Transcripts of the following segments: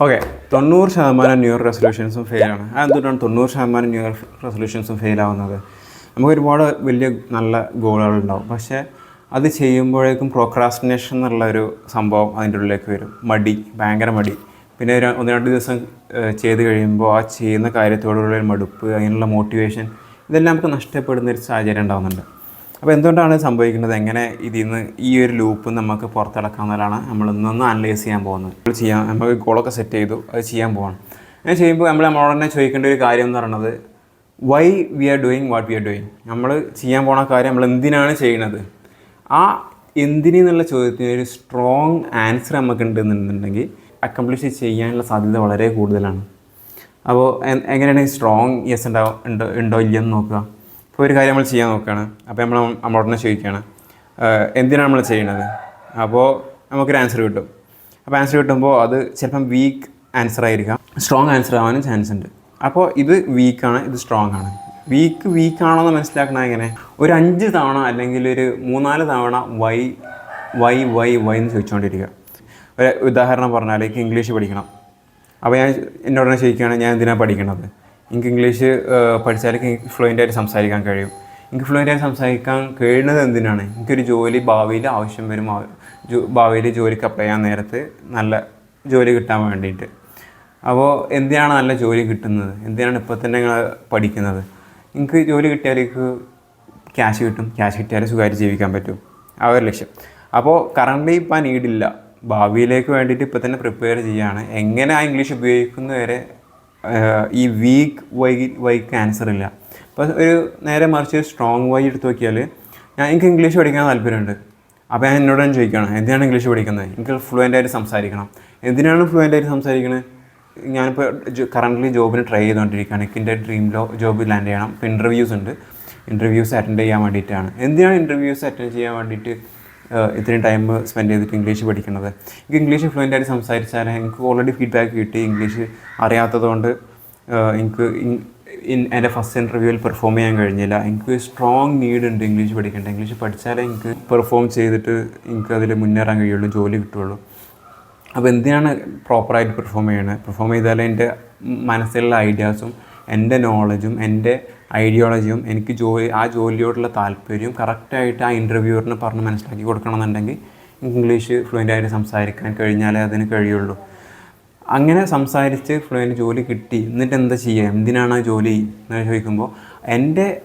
Okay തൊണ്ണൂറ് ശതമാനം new year റെസൊല്യൂഷൻസും ഫെയിലാണ് അതെന്തുകൊണ്ടാണ് തൊണ്ണൂറ് ശതമാനം ന്യൂ ഇയർ റെസൊല്യൂഷൻസും ഫെയിൽ ആവുന്നത്? നമുക്ക് ഒരുപാട് വലിയ നല്ല ഗോളുകളുണ്ടാവും പക്ഷേ അത് ചെയ്യുമ്പോഴേക്കും പ്രോക്രാസ്റ്റിനേഷൻ എന്നുള്ള ഒരു സംഭവം അതിന്റെ ഉള്ളിലേക്ക് വരും. മടി ഭയങ്കര മടി. പിന്നെ ഒരു ഒന്ന് രണ്ട് ദിവസം ചെയ്ത് കഴിയുമ്പോൾ ആ ചെയ്യുന്ന കാര്യത്തോടുള്ള ഒരു മടുപ്പ് അതിനുള്ള മോട്ടിവേഷൻ ഇതെല്ലാം നമുക്ക് നഷ്ടപ്പെടുന്ന ഒരു സാഹചര്യം ഉണ്ടാകുന്നുണ്ട് അപ്പോൾ എന്തുകൊണ്ടാണ് സംഭവിക്കുന്നത്? എങ്ങനെ ഇതിൽ നിന്ന് ഈ ഒരു ലൂപ്പ് നമുക്ക് പുറത്തിളക്കാമെന്നാലാണ് നമ്മൾ ഇന്നൊന്ന് അനലൈസ് ചെയ്യാൻ പോകുന്നത്. നമ്മൾ നമുക്ക് ഗോളൊക്കെ സെറ്റ് ചെയ്തു അത് ചെയ്യാൻ പോകണം അങ്ങനെ ചെയ്യുമ്പോൾ നമ്മൾ നമ്മളോട് തന്നെ ചോദിക്കേണ്ട ഒരു കാര്യം എന്ന് പറയുന്നത് why we are doing what we are doing നമ്മൾ ചെയ്യാൻ പോണ കാര്യം നമ്മൾ എന്തിനാണ് ചെയ്യുന്നത്? ആ എന്തിനെന്നുള്ള ചോദ്യത്തിന് ഒരു സ്ട്രോങ് ആൻസർ നമുക്ക് ഉണ്ടെന്നുണ്ടെങ്കിൽ അക്കംപ്ലിഷ് ചെയ്യാനുള്ള സാധ്യത വളരെ കൂടുതലാണ്. അപ്പോൾ എങ്ങനെയാണ് സ്ട്രോങ് യെസ് ഉണ്ടാവും ഉണ്ടോ ഉണ്ടോ ഇല്ലയെന്ന് നോക്കുക. ഇപ്പോൾ ഒരു കാര്യം നമ്മൾ ചെയ്യാൻ നോക്കുകയാണ് അപ്പോൾ നമ്മൾ നമ്മളോട് തന്നെ ചോദിക്കുകയാണ് എന്തിനാണ് നമ്മൾ ചെയ്യണത്? അപ്പോൾ നമുക്കൊരു ആൻസർ കിട്ടും. അപ്പോൾ ആൻസർ കിട്ടുമ്പോൾ അത് ചിലപ്പം വീക്ക് ആൻസർ ആയിരിക്കാം. സ്ട്രോങ് ആൻസർ ആവാനും ചാൻസ് ഉണ്ട്. അപ്പോൾ ഇത് വീക്കാണ് ഇത് സ്ട്രോങ് ആണ്. വീക്ക് വീക്കാണോ എന്ന് മനസ്സിലാക്കണ എങ്ങനെ? ഒരു അഞ്ച് തവണ അല്ലെങ്കിൽ ഒരു മൂന്നാൽ തവണ വൈ വൈ വൈ വൈ എന്ന് ചോദിച്ചുകൊണ്ടിരിക്കുക ഒരു ഉദാഹരണം പറഞ്ഞാൽ എനിക്ക് ഇംഗ്ലീഷ് പഠിക്കണം. അപ്പോൾ ഞാൻ എന്നോടനെ ചോദിക്കുകയാണ് ഞാൻ എന്തിനാണ് പഠിക്കണത്? എനിക്ക് ഇംഗ്ലീഷ് പഠിച്ചാൽ എനിക്ക് ഫ്ലുവന്റ് ആയിട്ട് സംസാരിക്കാൻ കഴിയും. എനിക്ക് ഫ്ലുവന്റ് ആയിട്ട് സംസാരിക്കാൻ കഴിയുന്നത് എന്തിനാണ്? എനിക്കൊരു ജോലി ഭാവിയിൽ ആവശ്യം വരും. ഭാവിയിൽ ജോലിക്ക് അപ്ലൈ ചെയ്യാൻ നേരത്ത് നല്ല ജോലി കിട്ടാൻ വേണ്ടിയിട്ട്. അപ്പോൾ എന്തിനാണ് നല്ല ജോലി കിട്ടുന്നത്? എന്തിനാണ് ഇപ്പോൾ തന്നെ നിങ്ങൾ പഠിക്കുന്നത്? എനിക്ക് ജോലി കിട്ടിയാലേക്ക് ക്യാഷ് കിട്ടും. ക്യാഷ് കിട്ടിയാൽ സുഖമായിട്ട് ജീവിക്കാൻ പറ്റും. ആ ഒരു ലക്ഷ്യം. അപ്പോൾ കറണ്ട്ലി ഇപ്പം നീഡില്ല ഭാവിയിലേക്ക് വേണ്ടിയിട്ട് ഇപ്പോൾ തന്നെ പ്രിപ്പയർ ചെയ്യുകയാണ്. എങ്ങനെ ആ ഇംഗ്ലീഷ് ഉപയോഗിക്കുന്നവരെ ഈ വീക്ക് വൈ വൈ ക്യാൻസർ ഇല്ല. അപ്പോൾ ഒരു നേരെ മറിച്ച് സ്ട്രോങ് വൈ എടുത്ത് നോക്കിയാൽ ഞാൻ എനിക്ക് ഇംഗ്ലീഷ് പഠിക്കാൻ താല്പര്യമുണ്ട്. അപ്പോൾ ഞാൻ എന്നോട് തന്നെ ചോദിക്കണം എന്തിനാണ് ഇംഗ്ലീഷ് പഠിക്കുന്നത്? എനിക്ക് ഫ്ലുവന്റ് ആയിട്ട് സംസാരിക്കണം. എന്തിനാണ് ഫ്ലുവന്റ് ആയിട്ട് സംസാരിക്കുന്നത് ഞാനിപ്പോൾ കറന്റ്ലി ജോബിന് ട്രൈ ചെയ്തുകൊണ്ടിരിക്കുകയാണ്. എനിക്ക് എന്റെ ഡ്രീം ലോ ജോബ് ലാൻഡ് ചെയ്യണം. ഇപ്പോൾ ഇന്റർവ്യൂസ് ഉണ്ട്. ഇന്റർവ്യൂസ് അറ്റൻഡ് ചെയ്യാൻ വേണ്ടിയിട്ടാണ്. എന്തിനാണ് ഇന്റർവ്യൂസ് അറ്റൻഡ് ചെയ്യാൻ വേണ്ടിയിട്ട് ഇത്രയും ടൈം സ്പെൻഡ് ചെയ്തിട്ട് ഇംഗ്ലീഷ് പഠിക്കുന്നത് എനിക്ക് ഇംഗ്ലീഷ് ഫ്ലുവന്റ് ആയിട്ട് സംസാരിച്ചാൽ എനിക്ക് ഓൾറെഡി ഫീഡ്ബാക്ക് കിട്ടി. ഇംഗ്ലീഷ് അറിയാത്തതുകൊണ്ട് എനിക്ക് എന്റെ ഫസ്റ്റ് ഇന്റർവ്യൂവിൽ പെർഫോം ചെയ്യാൻ കഴിഞ്ഞില്ല. എനിക്ക് സ്ട്രോങ് നീഡ് ഉണ്ട് ഇംഗ്ലീഷ് പഠിക്കേണ്ട. ഇംഗ്ലീഷ് പഠിച്ചാലേ എനിക്ക് പെർഫോം ചെയ്തിട്ട് എനിക്ക് അതിൽ മുന്നേറാൻ കഴിയുള്ളൂ ജോലി കിട്ടുള്ളൂ. അപ്പോൾ എന്തിനാണ് പ്രോപ്പറായിട്ട് പെർഫോം ചെയ്യണത് പെർഫോം ചെയ്താലേ എന്റെ മനസ്സിലുള്ള ഐഡിയാസും എന്റെ നോളജും എന്റെ ഐഡിയോളജിയും എനിക്ക് ജോലി ആ ജോലിയോടുള്ള താല്പര്യവും കറക്റ്റായിട്ട് ആ ഇന്റർവ്യൂവറിന് പറഞ്ഞ് മനസ്സിലാക്കി കൊടുക്കണമെന്നുണ്ടെങ്കിൽ ഇംഗ്ലീഷ് ഫ്ലുവന്റ് ആയിട്ട് സംസാരിക്കാൻ കഴിഞ്ഞാലേ അതിന് കഴിയുള്ളൂ. അങ്ങനെ സംസാരിച്ച് ഫ്ലുവന്റ് ജോലി കിട്ടി. എന്നിട്ട് എന്താ ചെയ്യുക? എന്തിനാണ് ആ ജോലി? എന്ന് ചോദിക്കുമ്പോൾ എന്റെ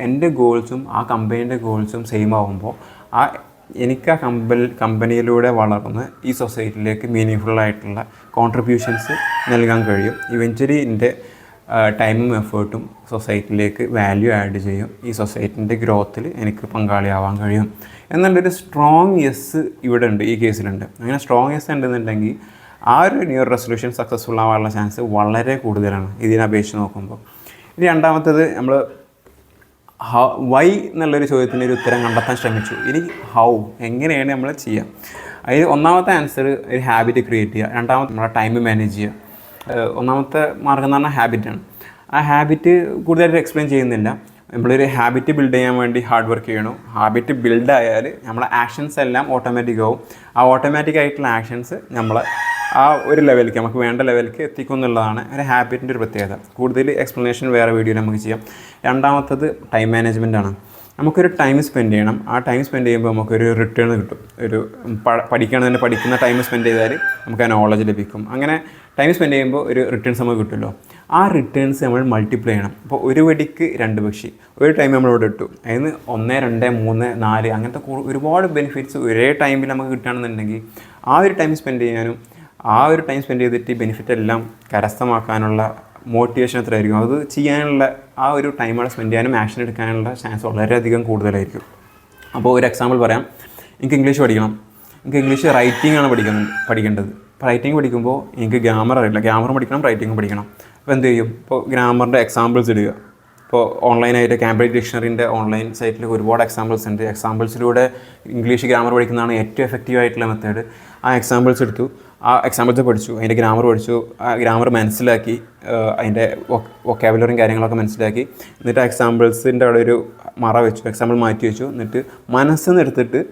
എന്റെ ഗോൾസും ആ കമ്പനീന്റെ ഗോൾസും സെയിം ആകുമ്പോൾ ആ എനിക്ക് ആ കമ്പൽ കമ്പനിയിലൂടെ വളർന്ന് ഈ സൊസൈറ്റിയിലേക്ക് മീനിങ് ആയിട്ടുള്ള കോൺട്രിബ്യൂഷൻസ് നൽകാൻ കഴിയും. ഇവഞ്ചലി എന്റെ ടൈമും എഫേർട്ടും സൊസൈറ്റിയിലേക്ക് വാല്യൂ ആഡ് ചെയ്യും. ഈ സൊസൈറ്റിന്റെ ഗ്രോത്തിൽ എനിക്ക് പങ്കാളിയാവാൻ കഴിയും. എന്നുള്ളൊരു സ്ട്രോങ് യെസ് ഇവിടെ ഉണ്ട് ഈ കേസിലുണ്ട് അങ്ങനെ സ്ട്രോങ് യെസ് ഉണ്ടെന്നുണ്ടെങ്കിൽ ആ ഒരു ന്യൂ റെസൊല്യൂഷൻ സക്സസ്ഫുൾ ആവാനുള്ള ചാൻസ് വളരെ കൂടുതലാണ് ഇതിനെ അപേക്ഷിച്ച് നോക്കുമ്പോൾ ഇനി രണ്ടാമത്തേത് നമ്മൾ ഹൗ വൈ എന്നുള്ളൊരു ചോദ്യത്തിന്റെ ഒരു ഉത്തരം കണ്ടെത്താൻ ശ്രമിച്ചു. ഇനി ഹൗ എങ്ങനെയാണ് നമ്മൾ ചെയ്യുക അതിൽ ഒന്നാമത്തെ ആൻസർ ഒരു ഹാബിറ്റ് ക്രിയേറ്റ് ചെയ്യുക രണ്ടാമത്തെ നമ്മുടെ ടൈം മാനേജ് ചെയ്യുക ഒന്നാമത്തെ മാർഗം എന്ന് പറഞ്ഞാൽ ഹാബിറ്റാണ് ആ ഹാബിറ്റ് കൂടുതലായിട്ട് എക്സ്പ്ലെയിൻ ചെയ്യുന്നില്ല. നമ്മളൊരു ഹാബിറ്റ് ബിൽഡ് ചെയ്യാൻ വേണ്ടി ഹാർഡ് വർക്ക് ചെയ്യണം. ഹാബിറ്റ് ബിൽഡ് ആയാൽ നമ്മളെ ആക്ഷൻസ് എല്ലാം ഓട്ടോമാറ്റിക് ആവും. ആ ഓട്ടോമാറ്റിക് ആയിട്ടുള്ള ആക്ഷൻസ് നമ്മളെ ആ ഒരു ലെവലിലേക്ക് നമുക്ക് വേണ്ട ലെവലിലേക്ക് എത്തിക്കും എന്നുള്ളതാണ് ഒരു ഹാബിറ്റിന്റെ ഒരു പ്രത്യേകത. കൂടുതൽ എക്സ്പ്ലനേഷൻ വേറെ വീഡിയോ നമുക്ക് ചെയ്യാം. രണ്ടാമത്തത് ടൈം മാനേജ്മെന്റ് ആണ്. നമുക്കൊരു ടൈം സ്പെൻഡ് ചെയ്യണം. ആ ടൈം സ്പെൻഡ് ചെയ്യുമ്പോൾ നമുക്കൊരു റിട്ടേൺ കിട്ടും. ഒരു പഠിക്കണം തന്നെ പഠിക്കുന്ന ടൈം സ്പെൻഡ് ചെയ്താൽ നമുക്ക് ആ നോളജ് ലഭിക്കും. അങ്ങനെ ടൈം സ്പെൻഡ് ചെയ്യുമ്പോൾ ഒരു റിട്ടേൺസ് നമുക്ക് കിട്ടുമല്ലോ. ആ റിട്ടേൺസ് നമ്മൾ മൾട്ടിപ്ലൈ ചെയ്യണം. അപ്പോൾ ഒരു വെടിക്ക് രണ്ട് പക്ഷി. ഒരു ടൈം നമ്മളിവിടെ ഇട്ടു. അതിന് ഒന്ന് രണ്ട് മൂന്ന് നാല് അങ്ങനത്തെ ഒരുപാട് ബെനിഫിറ്റ്സ് ഒരേ ടൈമിൽ നമുക്ക് കിട്ടുകയാണെന്നുണ്ടെങ്കിൽ ആ ഒരു ടൈം സ്പെൻഡ് ചെയ്യാനും ആ ഒരു ടൈം സ്പെൻഡ് ചെയ്തിട്ട് ബെനിഫിറ്റ് എല്ലാം കരസ്ഥമാക്കാനുള്ള മോട്ടിവേഷൻ എത്രയായിരിക്കും അത് ചെയ്യാനുള്ള ആ ഒരു ടൈം അവിടെ സ്പെൻഡ് ചെയ്യാനും ആക്ഷൻ എടുക്കാനുള്ള ചാൻസ് വളരെയധികം കൂടുതലായിരിക്കും. അപ്പോൾ ഒരു എക്സാമ്പിൾ പറയാം. എനിക്ക് ഇംഗ്ലീഷ് പഠിക്കണം. എനിക്ക് ഇംഗ്ലീഷ് റൈറ്റിംഗ് ആണ് പഠിക്കുന്നത് പഠിക്കേണ്ടത്. റൈറ്റിംഗ് പഠിക്കുമ്പോൾ എനിക്ക് ഗ്രാമർ അറിയില്ല. ഗ്രാമർ പഠിക്കണം റൈറ്റിംഗ് പഠിക്കണം. അപ്പോൾ എന്ത് ചെയ്യും? ഇപ്പോൾ ഗ്രാമറിന്റെ എക്സാമ്പിൾസ് ഇടുക. ഇപ്പോൾ ഓൺലൈനായിട്ട് കാംബ്രിഡ്ജ് ഡിക്ഷണറിന്റെ ഓൺലൈൻ സൈറ്റിൽ ഒരുപാട് എക്സാമ്പിൾസ് ഉണ്ട്. എക്സാമ്പിൾസിലൂടെ ഇംഗ്ലീഷ് ഗ്രാമർ പഠിക്കുന്നതാണ് ഏറ്റവും എഫക്റ്റീവ് ആയിട്ടുള്ള മെത്തേഡ് ആ എക്സാമ്പിൾസ് എടുത്തു. ആ എക്സാമ്പിൾസ് പഠിച്ചു. അതിന്റെ ഗ്രാമർ പഠിച്ചു. ആ ഗ്രാമർ മനസ്സിലാക്കി അതിന്റെ വൊക്കാബുലറിയും കാര്യങ്ങളൊക്കെ മനസ്സിലാക്കി. എന്നിട്ട് ആ എക്സാമ്പിൾസിന്റെ അവിടെ ഒരു മറ വെച്ചു. എക്സാമ്പിൾ മാറ്റി വെച്ചു. എന്നിട്ട് എടുത്തിട്ട്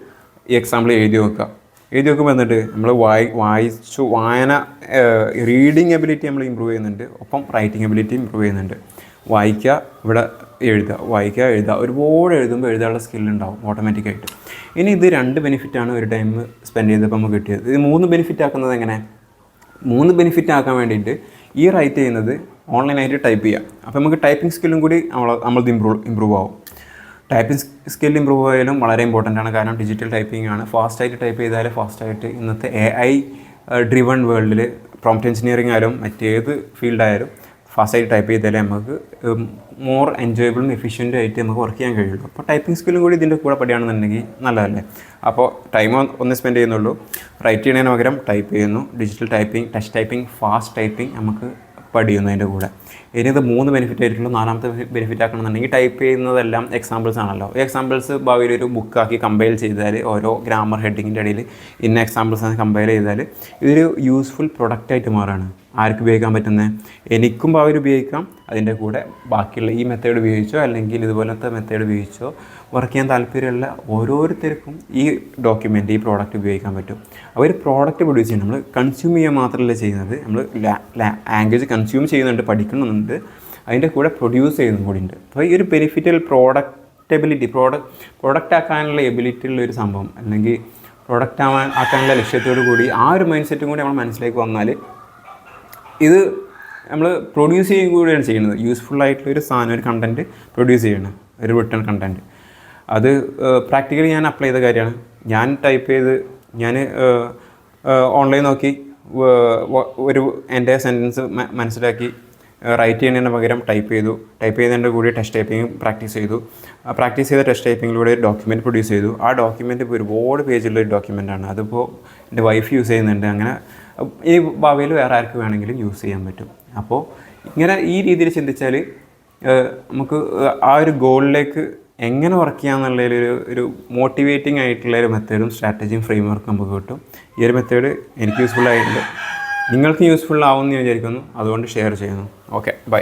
ഈ എക്സാമ്പിൾ എഴുതി വെക്കുക. എഴുതി വെക്കുമ്പോൾ എന്നിട്ട് നമ്മൾ വായി വായിച്ചു വായന റീഡിങ് എബിലിറ്റി നമ്മൾ ഇമ്പ്രൂവ് ചെയ്യുന്നുണ്ട്. ഒപ്പം റൈറ്റിംഗ് എബിലിറ്റി ഇമ്പ്രൂവ് ചെയ്യുന്നുണ്ട്. വായിക്കുക ഇവിടെ എഴുതുക വായിക്കുക എഴുതുക. ഒരുപാട് എഴുതുമ്പോൾ എഴുതാനുള്ള സ്കില്ലുണ്ടാവും ഓട്ടോമാറ്റിക്കായിട്ട് ഇനി ഇത് രണ്ട് ബെനിഫിറ്റാണ് ഒരു ടൈം സ്പെൻഡ് ചെയ്തപ്പോൾ നമുക്ക് കിട്ടിയത്. ഇത് മൂന്ന് ബെനിഫിറ്റ് ആക്കുന്നത് എങ്ങനെ? മൂന്ന് ബെനിഫിറ്റ് ആക്കാൻ വേണ്ടിയിട്ട് ഈ റൈറ്റ് ചെയ്യുന്നത് ഓൺലൈനായിട്ട് ടൈപ്പ് ചെയ്യാം അപ്പോൾ നമുക്ക് ടൈപ്പിംഗ് സ്കില്ലും കൂടി നമ്മൾ നമ്മളത് ഇമ്പ്രൂവ് ഇമ്പ്രൂവ് ആവും. ടൈപ്പിംഗ് സ്കിൽ ഇമ്പ്രൂവ് ആയാലും വളരെ ഇമ്പോർട്ടന്റ് ആണ്. കാരണം ഡിജിറ്റൽ ടൈപ്പിംഗ് ആണ്. ഫാസ്റ്റായിട്ട് ടൈപ്പ് ചെയ്താലേ ഫാസ്റ്റായിട്ട് ഇന്നത്തെ എ ഐ ഡ്രിവൺ വേൾഡിൽ പ്രോംപ്റ്റ് എഞ്ചിനീയറിംഗ് ആയാലും മറ്റേത് ഫീൽഡായാലും ഫാസ്റ്റായിട്ട് ടൈപ്പ് ചെയ്താലേ നമുക്ക് മോർ എൻജോയബിളും എഫിഷ്യന്റ് ആയിട്ട് നമുക്ക് വർക്ക് ചെയ്യാൻ കഴിയുള്ളൂ. അപ്പോൾ ടൈപ്പിംഗ് സ്കില്ലും കൂടി ഇതിന്റെ കൂടെ പഠിക്കുകയാണെന്നുണ്ടെങ്കിൽ നല്ലതല്ലേ? അപ്പോൾ ടൈം ഒന്ന് സ്പെൻഡ് ചെയ്യുന്നുള്ളൂ. റൈറ്റ് ചെയ്യുന്നതിന് പകരം ടൈപ്പ് ചെയ്യുന്നു. Digital typing touch typing fast typing നമുക്ക് പഠിക്കുന്നു അതിന്റെ കൂടെ. ഇനി ഇത് മൂന്ന് ബെനിഫിറ്റ് ആയിട്ടുള്ളൂ നാലാമത്തെ ബെനിഫിറ്റ് ആക്കണമെന്നുണ്ടെങ്കിൽ ടൈപ്പ് ചെയ്യുന്നതെല്ലാം എക്സാമ്പിൾസ് ആണല്ലോ. ഈ എക്സാമ്പിൾസ് ഭാവിയിൽ ഒരു ബുക്കാക്കി കമ്പയർ ചെയ്താൽ ഓരോ ഗ്രാമർ ഹെഡിങ്ങിന്റെ ഇടയിൽ ഇന്ന എക്സാമ്പിൾസ് കമ്പയർ ചെയ്താൽ ഇതൊരു യൂസ്ഫുൾ പ്രൊഡക്റ്റായിട്ട് മാറാണ്. ആർക്ക് ഉപയോഗിക്കാൻ പറ്റുന്നത് എനിക്കും അവർ ഉപയോഗിക്കാം. അതിന്റെ കൂടെ ബാക്കിയുള്ള ഈ മെത്തേഡ് ഉപയോഗിച്ചോ അല്ലെങ്കിൽ ഇതുപോലത്തെ മെത്തേഡ് ഉപയോഗിച്ചോ വർക്ക് ചെയ്യാൻ താല്പര്യമുള്ള ഓരോരുത്തർക്കും ഈ ഡോക്യുമെന്റ് ഈ പ്രോഡക്റ്റ് ഉപയോഗിക്കാൻ പറ്റും. ഒരു പ്രോഡക്റ്റ് പ്രൊഡ്യൂസ് ചെയ്യുന്നത് നമ്മൾ കൺസ്യൂം ചെയ്യുക മാത്രമല്ല ചെയ്യുന്നത്. നമ്മൾ ലാംഗ്വേജ് കൺസ്യൂം ചെയ്യുന്നുണ്ട് പഠിക്കുന്നുണ്ട്. അതിന്റെ കൂടെ പ്രൊഡ്യൂസ് ചെയ്യുന്നതും കൂടി ഉണ്ട് അപ്പോൾ ഈ ഒരു ബെനിഫിറ്റൽ പ്രോഡക്റ്റബിലിറ്റി പ്രോഡക്റ്റ് പ്രോഡക്റ്റ് ആക്കാനുള്ള എബിലിറ്റി ഉള്ള ഒരു സംഭവം അല്ലെങ്കിൽ പ്രോഡക്റ്റ് ആവാൻ ആക്കാനുള്ള ലക്ഷ്യത്തോടു കൂടി ആ ഒരു മൈൻഡ് സെറ്റും കൂടി നമ്മൾ മനസ്സിലേക്ക് വന്നാൽ ഇത് നമ്മൾ പ്രൊഡ്യൂസ് ചെയ്യുകയും കൂടിയാണ് ചെയ്യുന്നത്. യൂസ്ഫുൾ ആയിട്ടുള്ള ഒരു സാധനം ഒരു കണ്ടന്റ് പ്രൊഡ്യൂസ് ചെയ്യണം. ഒരു റിട്ടേൺ കണ്ടന്റ് അത് പ്രാക്ടിക്കലി ഞാൻ അപ്ലൈ ചെയ്ത കാര്യമാണ്. ഞാൻ ടൈപ്പ് ചെയ്ത് ഞാൻ ഓൺലൈൻ നോക്കി ഒരു എന്റെ സെന്റൻസ് മനസ്സിലാക്കി റൈറ്റ് ചെയ്യുന്നതിന് പകരം ടൈപ്പ് ചെയ്തു. ടൈപ്പ് ചെയ്യുന്നതിന്റെ കൂടി ടെസ്റ്റ് ടൈപ്പിംഗ് പ്രാക്ടീസ് ചെയ്തു. പ്രാക്ടീസ് ചെയ്ത ടെസ്റ്റ് ടൈപ്പിങ്ങിലൂടെ ഒരു ഡോക്യുമെന്റ് പ്രൊഡ്യൂസ് ചെയ്തു. ആ ഡോക്യുമെന്റ് ഇപ്പോൾ ഒരുപാട് പേജുള്ള ഒരു ഡോക്യുമെന്റാണ് അതിപ്പോൾ എന്റെ വൈഫ് യൂസ് ചെയ്യുന്നുണ്ട്. അങ്ങനെ ഈ ഭാവിയിൽ വേറെ ആർക്ക് വേണമെങ്കിലും യൂസ് ചെയ്യാൻ പറ്റും. അപ്പോൾ ഇങ്ങനെ ഈ രീതിയിൽ ചിന്തിച്ചാൽ നമുക്ക് ആ ഒരു ഗോളിലേക്ക് എങ്ങനെ വർക്ക് ചെയ്യാന്നുള്ളതിൽ ഒരു ഒരു മോട്ടിവേറ്റിംഗ് ആയിട്ടുള്ള ഒരു മെത്തേഡും സ്ട്രാറ്റജിയും ഫ്രെയിം വർക്കും നമുക്ക് കിട്ടും. ഈ ഒരു മെത്തേഡ് എനിക്ക് യൂസ്ഫുൾ ആയിട്ടുണ്ട്. നിങ്ങൾക്ക് യൂസ്ഫുൾ ആവുമെന്ന് ഞാൻ വിചാരിക്കുന്നു. അതുകൊണ്ട് ഷെയർ ചെയ്യുന്നു. Okay bye